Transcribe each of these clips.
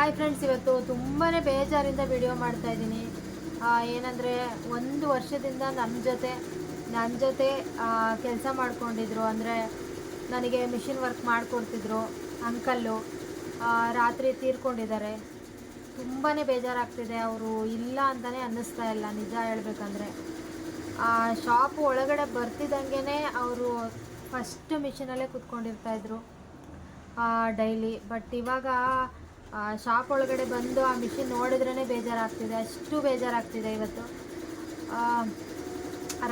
Hi friends ಇವತ್ತು ತುಂಬಾ ಬೇಜಾರಿಂದ video ಮಾಡ್ತಾ ಇದ್ದೀನಿ. ಏನಂದರೆ ಒಂದು ವರ್ಷದಿಂದ ನನ್ನ ಜೊತೆ ನನ್ನ ಜೊತೆ ಕೆಲಸ ಮಾಡ್ಕೊಂಡಿದ್ರು. ಅಂದರೆ ನನಗೆ ಮಿಷಿನ್ ವರ್ಕ್ ಮಾಡಿಕೊಡ್ತಿದ್ರು ಅಂಕಲ್ಲು. ರಾತ್ರಿ ತೀರ್ಕೊಂಡಿದ್ದಾರೆ. ತುಂಬಾ ಬೇಜಾರಾಗ್ತಿದೆ. ಅವರು ಇಲ್ಲ ಅಂತಲೇ ಅನ್ನಿಸ್ತಾ ಇಲ್ಲ, ನಿಜ ಹೇಳಬೇಕಂದ್ರೆ. ಶಾಪ್ ಒಳಗಡೆ ಬರ್ತಿದ್ದಂಗೆ ಅವರು ಫಸ್ಟ್ ಮಿಷಿನಲ್ಲೇ ಕುತ್ಕೊಂಡಿರ್ತಾಯಿದ್ರು ಡೈಲಿ ಬಟ್ ಇವಾಗ ಶಾಪ್ ಒಳಗಡೆ ಬಂದು ಆ ಮಿಷಿನ್ ನೋಡಿದ್ರೇ ಬೇಜಾರಾಗ್ತಿದೆ. ಅಷ್ಟು ಬೇಜಾರಾಗ್ತಿದೆ ಇವತ್ತು.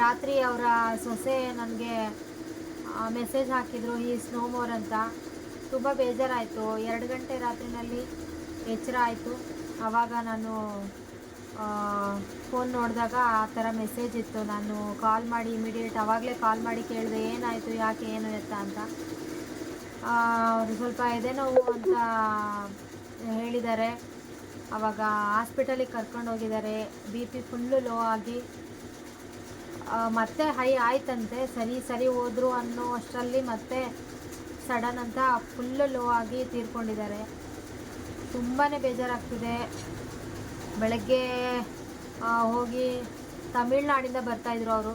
ರಾತ್ರಿ ಅವರ ಸೊಸೆ ನನಗೆ ಮೆಸೇಜ್ ಹಾಕಿದರು, ಈ ಸ್ನೋ ಮೋರ್ ಅಂತ. ತುಂಬ ಬೇಜಾರಾಯಿತು. ಎರಡು ಗಂಟೆ ರಾತ್ರಿನಲ್ಲಿ ಎಚ್ಚರ ಆಯಿತು. ಆವಾಗ ನಾನು ಫೋನ್ ನೋಡಿದಾಗ ಆ ಥರ ಮೆಸೇಜ್ ಇತ್ತು. ನಾನು ಕಾಲ್ ಮಾಡಿ ಇಮಿಡಿಯೇಟ್ ಆವಾಗಲೇ ಕಾಲ್ ಮಾಡಿ ಕೇಳಿದೆ, ಏನಾಯಿತು, ಯಾಕೆ, ಏನು ಎತ್ತ ಅಂತ. ಅವರು ಸ್ವಲ್ಪ ಎದೆ ನೋವು ಅಂತ ಹೇಳಿದ್ದಾರೆ. ಆವಾಗ ಹಾಸ್ಪಿಟಲಿಗೆ ಕರ್ಕೊಂಡು ಹೋಗಿದ್ದಾರೆ. ಬಿ ಪಿ ಫುಲ್ಲು ಲೋ ಆಗಿ. ಮತ್ತೆ ಹೈ ಆಯ್ತಂತೆ. ಸರಿ ಸರಿ ಹೋದ್ರು ಅನ್ನೋ ಅಷ್ಟರಲ್ಲಿ ಮತ್ತೆ ಸಡನ್ ಅಂತ ಫುಲ್ಲು ಲೋ ಆಗಿ ತೀರ್ಕೊಂಡಿದ್ದಾರೆ. ತುಂಬಾ ಬೇಜಾರಾಗ್ತಿದೆ. ಬೆಳಗ್ಗೆ ಹೋಗಿ ತಮಿಳ್ನಾಡಿಂದ ಬರ್ತಾಯಿದ್ರು ಅವರು.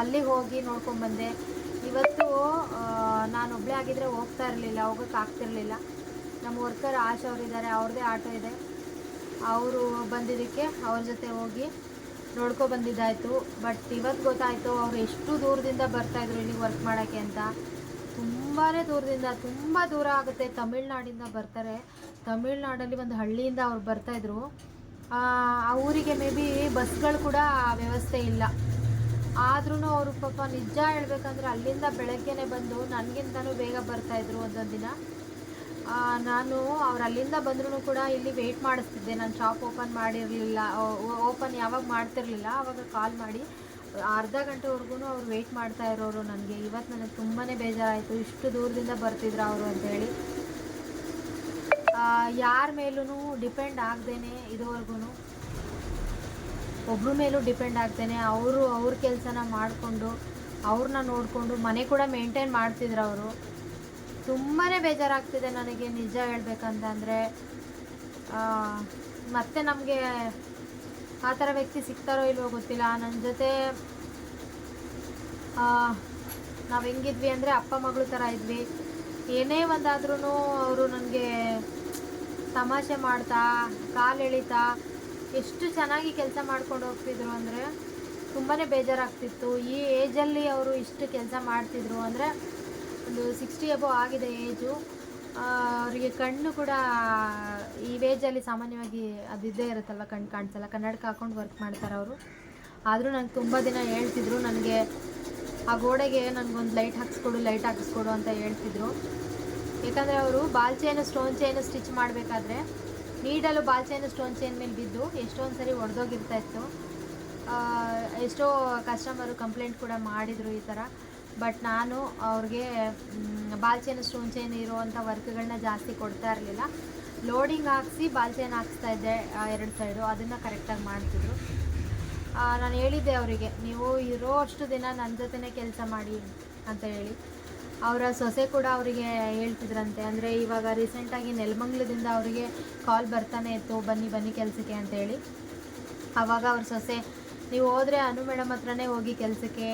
ಅಲ್ಲಿಗೆ ಹೋಗಿ ನೋಡ್ಕೊಂಡ್ಬಂದೆ ಇವತ್ತು ನಾನು ಒಬ್ಬಳೇ ಆಗಿದ್ದರೆ ಹೋಗ್ತಾ ಇರಲಿಲ್ಲ ಹೋಗೋಕ್ಕೆ ಆಗ್ತಿರ್ಲಿಲ್ಲ. ನಮ್ಮ ವರ್ಕರ್ ಆಶಾ ಅವರಿದ್ದಾರೆ, ಅವ್ರದ್ದೇ ಆಟೋ ಇದೆ. ಅವರು ಬಂದಿದ್ದಕ್ಕೆ ಅವ್ರ ಜೊತೆ ಹೋಗಿ ನೋಡ್ಕೊ ಬಂದಿದ್ದಾಯಿತು. ಬಟ್ ಇವತ್ತು ಗೊತ್ತಾಯಿತು ಅವ್ರು ಎಷ್ಟು ದೂರದಿಂದ ಬರ್ತಾಯಿದ್ರು ಇಲ್ಲಿಗೆ ವರ್ಕ್ ಮಾಡೋಕ್ಕೆ ಅಂತ. ತುಂಬಾ ದೂರದಿಂದ, ತುಂಬ ದೂರ ಆಗುತ್ತೆ. ತಮಿಳ್ನಾಡಿಂದ ಬರ್ತಾರೆ. ತಮಿಳ್ನಾಡಲ್ಲಿ ಒಂದು ಹಳ್ಳಿಯಿಂದ ಅವ್ರು ಬರ್ತಾಯಿದ್ರು ಆ ಊರಿಗೆ ಮೇ ಬಿ ಬಸ್ಗಳು ಕೂಡ ವ್ಯವಸ್ಥೆ ಇಲ್ಲ. ಆದ್ರೂ ಅವರು ಪಾಪ ನಿಜ ಹೇಳ್ಬೇಕಂದ್ರೆ ಅಲ್ಲಿಂದ ಬೆಳಗ್ಗೆನೆ ಬಂದು ನನಗಿಂತನೂ ಬೇಗ ಬರ್ತಾಯಿದ್ರು ಒಂದೊಂದು ದಿನ. ನಾನು ಅವ್ರು ಅಲ್ಲಿಂದ ಬಂದ್ರೂ ಕೂಡ ಇಲ್ಲಿ ವೆಯ್ಟ್ ಮಾಡಿಸ್ತಿದ್ದೆ. ನಾನು ಶಾಪ್ ಓಪನ್ ಮಾಡಿರಲಿಲ್ಲ. ಓಪನ್ ಯಾವಾಗ ಮಾಡ್ತಿರಲಿಲ್ಲ ಆವಾಗ ಕಾಲ್ ಮಾಡಿ. ಅರ್ಧ ಗಂಟೆವರೆಗೂ ಅವ್ರು ವೆಯ್ಟ್ ಮಾಡ್ತಾ ಇರೋರು ನನಗೆ ಇವತ್ತು ನನಗೆ ತುಂಬಾ ಬೇಜಾರಾಯಿತು. ಇಷ್ಟು ದೂರದಿಂದ ಬರ್ತಿದ್ರು ಅವರು ಅಂತೇಳಿ. ಯಾರ ಮೇಲೂ ಡಿಪೆಂಡ್ ಆಗ್ದೇನೆ ಇದುವರೆಗೂ ಒಬ್ಬರ ಮೇಲೂ ಡಿಪೆಂಡ್ ಆಗ್ತೇನೆ ಅವರು ಅವ್ರ ಕೆಲಸನ ಮಾಡಿಕೊಂಡು ಅವ್ರನ್ನ ನೋಡಿಕೊಂಡು ಮನೆ ಕೂಡ ಮೇಂಟೈನ್ ಮಾಡ್ತಿದ್ರು ಅವರು. ತುಂಬಾ ಬೇಜಾರಾಗ್ತಿದೆ ನನಗೆ ನಿಜ ಹೇಳ್ಬೇಕಂತಂದರೆ. ಮತ್ತೆ ನಮಗೆ ಆ ಥರ ವ್ಯಕ್ತಿ ಸಿಗ್ತಾರೋ ಇಲ್ವೋ ಗೊತ್ತಿಲ್ಲ. ನನ್ನ ಜೊತೆ ನಾವು ಹೆಂಗಿದ್ವಿ ಅಂದರೆ ಅಪ್ಪ ಮಗಳು ಥರ ಇದ್ವಿ. ಏನೇ ಒಂದಾದ್ರೂ ಅವರು ನನಗೆ ತಮಾಷೆ ಮಾಡ್ತಾ, ಕಾಲು ಎಳಿತಾ, ಎಷ್ಟು ಚೆನ್ನಾಗಿ ಕೆಲಸ ಮಾಡ್ಕೊಂಡು ಹೋಗ್ತಿದ್ರು ಅಂದರೆ ತುಂಬಾ ಬೇಜಾರಾಗ್ತಿತ್ತು. ಈ ಏಜಲ್ಲಿ ಅವರು ಇಷ್ಟು ಕೆಲಸ ಮಾಡ್ತಿದ್ರು ಅಂದರೆ ಒಂದು ಸಿಕ್ಸ್ಟಿ ಅಬೋ ಆಗಿದೆ ಏಜು ಅವರಿಗೆ ಕಣ್ಣು ಕೂಡ ಈ ಏಜಲ್ಲಿ ಸಾಮಾನ್ಯವಾಗಿ ಅದು ಇದ್ದೇ ಇರುತ್ತಲ್ವ ಕಣ್ಣು ಕಾಣಿಸಲ್ಲ. ಕನ್ನಡಕ್ಕೆ ಹಾಕೊಂಡು ವರ್ಕ್ ಮಾಡ್ತಾರೆ ಅವರು. ಆದರೂ ನಂಗೆ ತುಂಬ ದಿನ ಹೇಳ್ತಿದ್ರು ನನಗೆ ಆ ಗೋಡೆಗೆ ನನಗೊಂದು ಲೈಟ್ ಹಾಕಿಸ್ಕೊಡು ಲೈಟ್ ಹಾಕಿಸ್ಕೊಡು ಅಂತ ಹೇಳ್ತಿದ್ರು. ಯಾಕಂದರೆ ಅವರು ಬಾಲ್ ಸ್ಟೋನ್ ಚೈನು ಸ್ಟಿಚ್ ಮಾಡಬೇಕಾದ್ರೆ ನೀಡಲು ಬಾಲ್ ಸ್ಟೋನ್ ಚೈನ್ ಮೇಲೆ ಬಿದ್ದು ಎಷ್ಟೊಂದು ಸರಿ ಒಡೆದೋಗಿರ್ತಾ ಇತ್ತು. ಆ, ಎಷ್ಟೋ ಕಸ್ಟಮರು ಕಂಪ್ಲೇಂಟ್ ಕೂಡ ಮಾಡಿದರು ಈ ಥರ ಬಟ್ ನಾನು ಅವ್ರಿಗೆ ball chain ball chain stone chain ಇರುವಂಥ ವರ್ಕ್ಗಳನ್ನ ಜಾಸ್ತಿ ಕೊಡ್ತಾ ಇರಲಿಲ್ಲ. ಲೋಡಿಂಗ್ ಹಾಕ್ಸಿ ಬಾಲ್ ಚೈನ್ ಹಾಕ್ಸ್ತಾ ಇದ್ದೆ ಎರಡು ಸೈಡು ಅದನ್ನು ಕರೆಕ್ಟಾಗಿ ಮಾಡ್ತಿದ್ರು. ನಾನು ಹೇಳಿದ್ದೆ ಅವರಿಗೆ, ನೀವು ಇರೋ ಅಷ್ಟು ದಿನ ನನ್ನ ಜೊತೆನೇ ಕೆಲಸ ಮಾಡಿ ಅಂತ ಹೇಳಿ. ಅವರ ಸೊಸೆ ಕೂಡ ಅವರಿಗೆ ಹೇಳ್ತಿದ್ರಂತೆ, ಅಂದರೆ ಇವಾಗ ರೀಸೆಂಟಾಗಿ ನೆಲಮಂಗ್ಲದಿಂದ ಅವರಿಗೆ ಕಾಲ್ ಬರ್ತಾನೆ ಇತ್ತು, ಬನ್ನಿ ಬನ್ನಿ ಕೆಲಸಕ್ಕೆ ಅಂತೇಳಿ ಆವಾಗ ಅವ್ರ ಸೊಸೆ, ನೀವು ಹೋದರೆ ಅನು ಮೇಡಮ್ ಹತ್ರನೇ ಹೋಗಿ ಕೆಲಸಕ್ಕೆ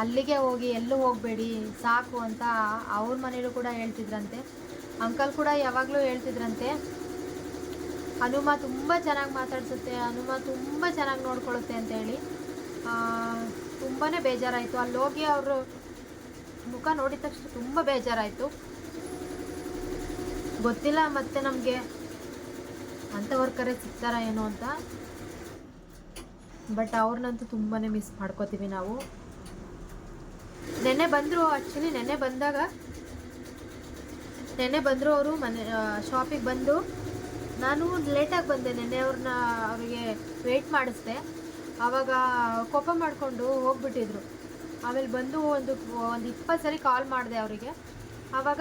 ಅಲ್ಲಿಗೆ ಹೋಗಿ ಎಲ್ಲೂ ಹೋಗಬೇಡಿ, ಸಾಕು ಅಂತ ಅವ್ರ ಮನೇಲೂ ಕೂಡ ಹೇಳ್ತಿದ್ರಂತೆ. ಅಂಕಲ್ ಕೂಡ ಯಾವಾಗಲೂ ಹೇಳ್ತಿದ್ರಂತೆ, ಹನುಮ ತುಂಬ ಚೆನ್ನಾಗಿ ಮಾತಾಡ್ಸುತ್ತೆ, ಹನುಮ ತುಂಬ ಚೆನ್ನಾಗಿ ನೋಡ್ಕೊಳ್ಳುತ್ತೆ ಅಂತೇಳಿ ತುಂಬಾ ಬೇಜಾರಾಯಿತು. ಅಲ್ಲಿ ಹೋಗಿ ಅವರು ಮುಖ ನೋಡಿದ ತಕ್ಷಣ ತುಂಬ ಬೇಜಾರಾಯಿತು. ಗೊತ್ತಿಲ್ಲ ಮತ್ತೆ ನಮಗೆ ಅಂಥ ವರ್ಕರೇ ಸಿಗ್ತಾರಾ ಏನೋ ಅಂತ. ಬಟ್ ಅವ್ರನ್ನಂತೂ ತುಂಬಾ ಮಿಸ್ ಮಾಡ್ಕೋತೀವಿ ನಾವು. ನೆನ್ನೆ ಬಂದರು ಆ್ಯಕ್ಚುಲಿ ನೆನ್ನೆ ಬಂದಾಗ, ನೆನ್ನೆ ಬಂದರು ಅವರು ಮನೆ ಶಾಪಿಗೆ ಬಂದು. ನಾನು ಲೇಟಾಗಿ ಬಂದೆ, ನೆನ್ನೆ ಅವ್ರನ್ನ ಅವರಿಗೆ ವೆಯ್ಟ್ ಮಾಡಿಸ್ದೆ. ಆವಾಗ ಕೋಪ ಮಾಡಿಕೊಂಡು ಹೋಗ್ಬಿಟ್ಟಿದ್ರು. ಆಮೇಲೆ ಬಂದು ಒಂದು ಒಂದು ಇಪ್ಪತ್ತು ಸರಿ ಕಾಲ್ ಮಾಡಿದೆ ಅವರಿಗೆ. ಆವಾಗ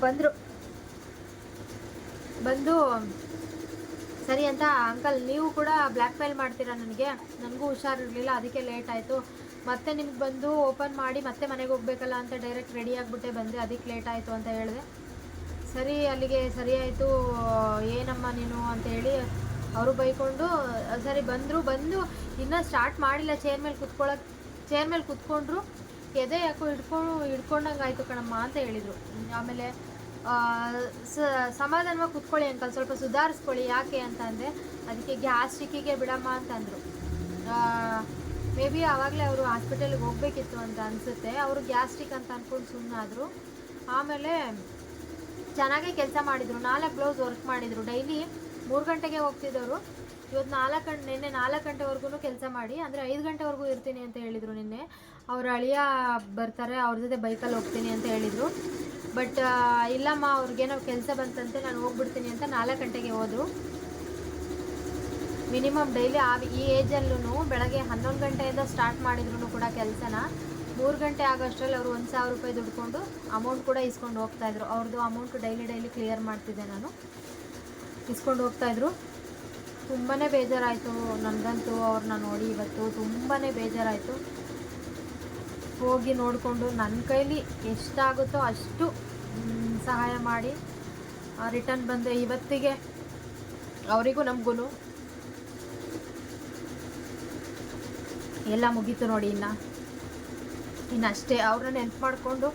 ಬಂದರು. ಬಂದು, ಸರಿ ಅಂತ ಅಂಕಲ್ ನೀವು ಕೂಡ ಬ್ಲ್ಯಾಕ್ ಮೇಲ್ ಮಾಡ್ತೀರಾ ನನಗೆ? ನನಗೂ ಹುಷಾರಿರಲಿಲ್ಲ ಅದಕ್ಕೆ ಲೇಟ್ ಆಯಿತು. ಮತ್ತೆ ನಿಮ್ಗೆ ಬಂದು ಓಪನ್ ಮಾಡಿ ಮತ್ತೆ ಮನೆಗೆ ಹೋಗ್ಬೇಕಲ್ಲ ಅಂತ ಡೈರೆಕ್ಟ್ ರೆಡಿ ಆಗಿಬಿಟ್ಟೆ ಬಂದೆ. ಅದಕ್ಕೆ ಲೇಟ್ ಆಯಿತು ಅಂತ ಹೇಳಿದೆ. ಸರಿ, ಅಲ್ಲಿಗೆ ಸರಿ ಆಯಿತು, ಏನಮ್ಮ ನೀನು ಅಂತೇಳಿ ಅವರು ಬೈಕೊಂಡು, ಸರಿ ಬಂದರು, ಬಂದು ಇನ್ನೂ ಸ್ಟಾರ್ಟ್ ಮಾಡಿಲ್ಲ. ಚೇರ್ ಮೇಲೆ ಕುತ್ಕೊಳ್ಳೋಕೆ ಚೇರ್ ಮೇಲೆ ಕುತ್ಕೊಂಡ್ರು, ಎದೆ ಯಾಕೋ ಹಿಡ್ಕೊಂಡು ಹಿಡ್ಕೊಂಡಂಗೆ ಆಯಿತು ಕಣಮ್ಮ ಅಂತ ಹೇಳಿದರು. ಆಮೇಲೆ ಸಮಾಧಾನವಾಗಿ ಕುತ್ಕೊಳ್ಳಿ ಅಂಕಲ್, ಸ್ವಲ್ಪ ಸುಧಾರಿಸ್ಕೊಳ್ಳಿ, ಯಾಕೆ ಅಂತ ಅಂದೆ. ಅದಕ್ಕೆ ಗ್ಯಾಸ್ಟ್ರಿಕ್ಕಿಗೆ ಬಿಡಮ್ಮ ಅಂತಂದರು ಮೇ ಬಿ ಆವಾಗಲೇ ಅವರು ಹಾಸ್ಪಿಟಲ್ಗೆ ಹೋಗಬೇಕಿತ್ತು ಅಂತ ಅನಿಸುತ್ತೆ. ಅವರು ಗ್ಯಾಸ್ಟ್ರಿಕ್ ಅಂತ ಅಂದ್ಕೊಂಡು ಸುಮ್ಮನಾದರು ಆಮೇಲೆ ಚೆನ್ನಾಗೇ ಕೆಲಸ ಮಾಡಿದರು. ನಾಲ್ಕು ಬ್ಲೌಸ್ ವರ್ಕ್ ಮಾಡಿದರು. ಡೈಲಿ ಮೂರು ಗಂಟೆಗೆ ಹೋಗ್ತಿದ್ದವರು. ಇವತ್ತು ನಾಲ್ಕು ಗಂಟೆ, ನಿನ್ನೆ ನಾಲ್ಕು ಗಂಟೆವರೆಗೂ ಕೆಲಸ ಮಾಡಿ, ಅಂದರೆ ಐದು ಗಂಟೆವರೆಗೂ ಇರ್ತೀನಿ ಅಂತ ಹೇಳಿದರು ನಿನ್ನೆ. ಅವ್ರ ಅಳಿಯ ಬರ್ತಾರೆ, ಅವ್ರ ಜೊತೆ ಬೈಕಲ್ಲಿ ಹೋಗ್ತೀನಿ ಅಂತ ಹೇಳಿದರು. ಬಟ್ ಇಲ್ಲಮ್ಮ, ಅವ್ರಿಗೇನೋ ಕೆಲಸ ಬಂತಂತೆ, ನಾನು ಹೋಗ್ಬಿಡ್ತೀನಿ ಅಂತ ನಾಲ್ಕು ಗಂಟೆಗೆ ಹೋದರು. ಮಿನಿಮಮ್ ಡೈಲಿ ಆ ಈ ಏಜಲ್ಲೂ ಬೆಳಗ್ಗೆ ಹನ್ನೊಂದು ಗಂಟೆಯಿಂದ ಸ್ಟಾರ್ಟ್ ಮಾಡಿದ್ರು ಕೂಡ ಕೆಲಸನ. ಮೂರು ಗಂಟೆ ಆಗೋಷ್ಟರಲ್ಲಿ ಅವರು ಒಂದು ಸಾವಿರ ರೂಪಾಯಿ ದುಡ್ಕೊಂಡು ಅಮೌಂಟ್ ಕೂಡ ಇಸ್ಕೊಂಡು ಹೋಗ್ತಾಯಿದ್ರು ಅವ್ರದ್ದು ಅಮೌಂಟ್ ಡೈಲಿ ಡೈಲಿ ಕ್ಲಿಯರ್ ಮಾಡ್ತಿದ್ದೆ ನಾನು. ಇಸ್ಕೊಂಡು ಹೋಗ್ತಾಯಿದ್ರು ತುಂಬಾ ಬೇಜಾರಾಯಿತು ನನಗಂತೂ ಅವ್ರನ್ನ ನೋಡಿ ಇವತ್ತು ತುಂಬಾ ಬೇಜಾರಾಯಿತು. ಹೋಗಿ ನೋಡಿಕೊಂಡು ನನ್ನ ಕೈಲಿ ಎಷ್ಟಾಗುತ್ತೋ ಅಷ್ಟು ಸಹಾಯ ಮಾಡಿ. ರಿಟರ್ನ್ ಬಂದೆ ಇವತ್ತಿಗೆ ಅವರಿಗೂ ನಮಗೂ ಎಲ್ಲ ಮುಗೀತು ನೋಡಿ ಇನ್ನು. ಇನ್ನು ಅಷ್ಟೇ ಅವ್ರನ್ನ ನೆನ್ಪು ಮಾಡಿಕೊಂಡು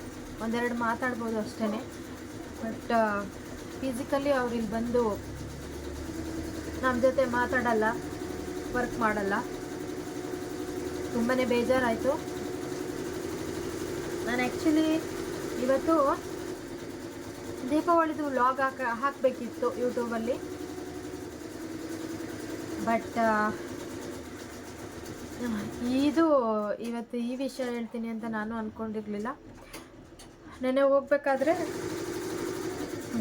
ಒಂದೆರಡು ಮಾತಾಡ್ಬೋದು ಅಷ್ಟೇ ಬಟ್ ಫಿಸಿಕಲಿ ಅವ್ರು ಇಲ್ಲಿ ಬಂದು ನಮ್ಮ ಜೊತೆ ಮಾತಾಡಲ್ಲ ವರ್ಕ್ ಮಾಡಲ್ಲ. ತುಂಬಾ ಬೇಜಾರಾಯಿತು. ನಾನು ಆ್ಯಕ್ಚುಲಿ ಇವತ್ತು ದೀಪಾವಳಿದು ವ್ಲಾಗ್ ಹಾಕ, ಹಾಕಬೇಕಿತ್ತು ಯೂಟ್ಯೂಬಲ್ಲಿ ಬಟ್ ಇದು ಇವತ್ತು ಈ ವಿಷಯ ಹೇಳ್ತೀನಿ ಅಂತ ನಾನು ಅಂದ್ಕೊಂಡಿರಲಿಲ್ಲ ನೆನೆ ಹೋಗ್ಬೇಕಾದ್ರೆ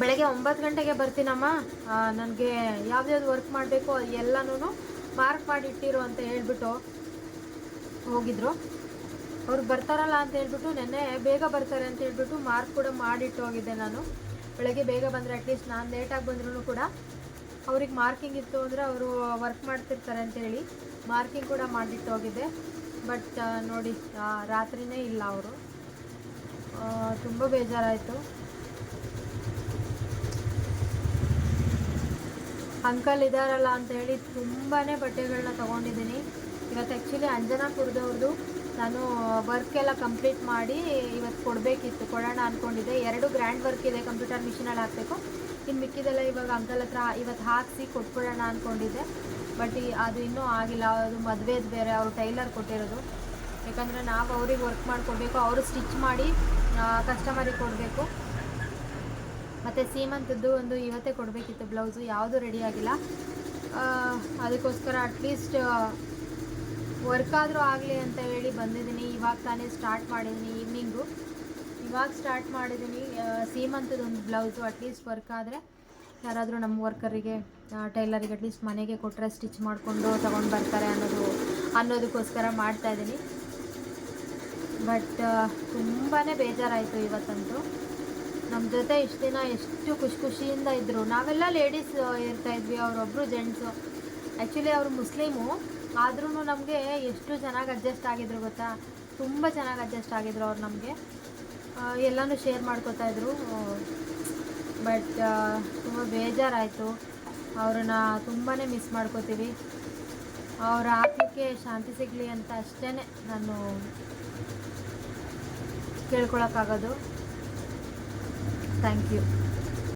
ಬೆಳಗ್ಗೆ ಒಂಬತ್ತು ಗಂಟೆಗೆ ಬರ್ತೀನಮ್ಮ. ನನಗೆ ಯಾವ್ದ್ಯಾವ್ದು ವರ್ಕ್ ಮಾಡಬೇಕು ಎಲ್ಲನೂ ಮಾರ್ಕ್ ಮಾಡಿ ಇಟ್ಟಿರು ಅಂತ ಹೇಳ್ಬಿಟ್ಟು ಹೋಗಿದ್ರು. ಅವ್ರು ಬರ್ತಾರಲ್ಲ ಅಂತ ಹೇಳ್ಬಿಟ್ಟು ನೆನ್ನೆ ಬೇಗ ಬರ್ತಾರೆ ಅಂತ ಹೇಳ್ಬಿಟ್ಟು ಮಾರ್ಕ್ ಕೂಡ ಮಾಡಿಟ್ಟು ಹೋಗಿದ್ದೆ ನಾನು. ಬೆಳಗ್ಗೆ ಬೇಗ ಬಂದರೆ ಅಟ್ಲೀಸ್ಟ್ ನಾನು ಲೇಟಾಗಿ ಬಂದ್ರೂ ಕೂಡ. ಅವ್ರಿಗೆ ಮಾರ್ಕಿಂಗ್ ಇತ್ತು ಅಂದರೆ ಅವರು ವರ್ಕ್ ಮಾಡ್ತಿರ್ತಾರೆ ಅಂತೇಳಿ. ಮಾರ್ಕಿಂಗ್ ಕೂಡ ಮಾಡಿಟ್ಟು ಹೋಗಿದ್ದೆ. ಬಟ್ ನೋಡಿ ರಾತ್ರಿನೇ ಇಲ್ಲ ಅವರು. ತುಂಬ ಬೇಜಾರಾಯಿತು. ಅಂಕಲ್ ಇದ್ದಾರಲ್ಲ ಅಂತ ಹೇಳಿ ತುಂಬಾ ಬಟ್ಟೆಗಳನ್ನ ತೊಗೊಂಡಿದ್ದೀನಿ. ಇವತ್ತು ಆ್ಯಕ್ಚುಲಿ ಅಂಜನಾಪುರದವ್ರದ್ದು ನಾನು ವರ್ಕ್ ಎಲ್ಲ ಕಂಪ್ಲೀಟ್ ಮಾಡಿ ಇವತ್ತು ಕೊಡಬೇಕಿತ್ತು. ಕೊಡೋಣ ಅಂದ್ಕೊಂಡಿದ್ದೆ ಎರಡು ಗ್ರ್ಯಾಂಡ್ ವರ್ಕ್ ಇದೆ ಕಂಪ್ಯೂಟರ್ ಮಿಷಿನಲ್ಲಿ ಹಾಕಬೇಕು. ಇನ್ನು ಮಿಕ್ಕಿದೆಲ್ಲ ಇವಾಗ ಅಂಕಲ್ ಹತ್ರ ಇವತ್ತು ಹಾಕಿಸಿ ಕೊಟ್ಬಿಡೋಣ ಅಂದ್ಕೊಂಡಿದ್ದೆ ಬಟ್ ಅದು ಇನ್ನೂ ಆಗಿಲ್ಲ, ಅದು ಮದುವೆದು ಬೇರೆ, ಅವರು ಟೈಲರ್ ಕೊಟ್ಟಿರೋದು. ಯಾಕಂದರೆ ನಾವು ಅವ್ರಿಗೆ ವರ್ಕ್ ಮಾಡಿಕೊಡ್ಬೇಕು, ಅವರು ಸ್ಟಿಚ್ ಮಾಡಿ ಕಸ್ಟಮರಿಗೆ ಕೊಡಬೇಕು. ಮತ್ತು ಸೀಮಂತದ್ದು ಒಂದು ಇವತ್ತೇ ಕೊಡಬೇಕಿತ್ತು ಬ್ಲೌಸು, ಯಾವುದೂ ರೆಡಿ ಆಗಿಲ್ಲ. ಅದಕ್ಕೋಸ್ಕರ ಅಟ್ಲೀಸ್ಟ್ ವರ್ಕ್ ಆದರೂ ಆಗಲಿ ಅಂತ ಹೇಳಿ ಬಂದಿದ್ದೀನಿ. ಇವಾಗ ತಾನೇ ಸ್ಟಾರ್ಟ್ ಮಾಡಿದ್ದೀನಿ ಈವ್ನಿಂಗು ಇವಾಗ ಸ್ಟಾರ್ಟ್ ಮಾಡಿದ್ದೀನಿ ಸೀಮಂತದ ಒಂದು ಬ್ಲೌಸು ಅಟ್ಲೀಸ್ಟ್ ವರ್ಕ್ ಆದರೆ ಯಾರಾದರೂ ನಮ್ಮ ವರ್ಕರಿಗೆ ಟೈಲರಿಗೆ ಅಟ್ಲೀಸ್ಟ್ ಮನೆಗೆ ಕೊಟ್ಟರೆ ಸ್ಟಿಚ್ ಮಾಡಿಕೊಂಡು ತೊಗೊಂಡು ಬರ್ತಾರೆ ಅನ್ನೋದು, ಅನ್ನೋದಕ್ಕೋಸ್ಕರ ಮಾಡ್ತಾಯಿದ್ದೀನಿ ಬಟ್ ತುಂಬಾ ಬೇಜಾರಾಯಿತು ಇವತ್ತಂತೂ. ನಮ್ಮ ಜೊತೆ ಇಷ್ಟು ದಿನ ಎಷ್ಟು ಖುಷಿ ಖುಷಿಯಿಂದ ಇದ್ದರು ನಾವೆಲ್ಲ ಲೇಡೀಸ್ ಇರ್ತಾಯಿದ್ವಿ ಅವರೊಬ್ಬರು ಜೆಂಟ್ಸು ಆ್ಯಕ್ಚುಲಿ ಅವರು ಮುಸ್ಲಿಮು ಆದ್ರೂ ನಮಗೆ ಎಷ್ಟು ಚೆನ್ನಾಗಿ ಅಡ್ಜಸ್ಟ್ ಆಗಿದ್ರು ಗೊತ್ತಾ? ತುಂಬ ಚೆನ್ನಾಗಿ ಅಡ್ಜಸ್ಟ್ ಆಗಿದ್ರು ಅವ್ರು ನಮಗೆ. ಎಲ್ಲನೂ ಶೇರ್ ಮಾಡ್ಕೋತಾ ಇದ್ರು. ಬಟ್ ತುಂಬ ಬೇಜಾರಾಯಿತು. ಅವ್ರನ್ನ ತುಂಬಾ ಮಿಸ್ ಮಾಡ್ಕೋತೀವಿ. ಅವ್ರ ಆತ್ಮಕ್ಕೆ ಶಾಂತಿ ಸಿಗಲಿ ಅಂತ ಅಷ್ಟೇ ನಾನು ಕೇಳ್ಕೊಳಕ್ಕಾಗೋದು. Thank you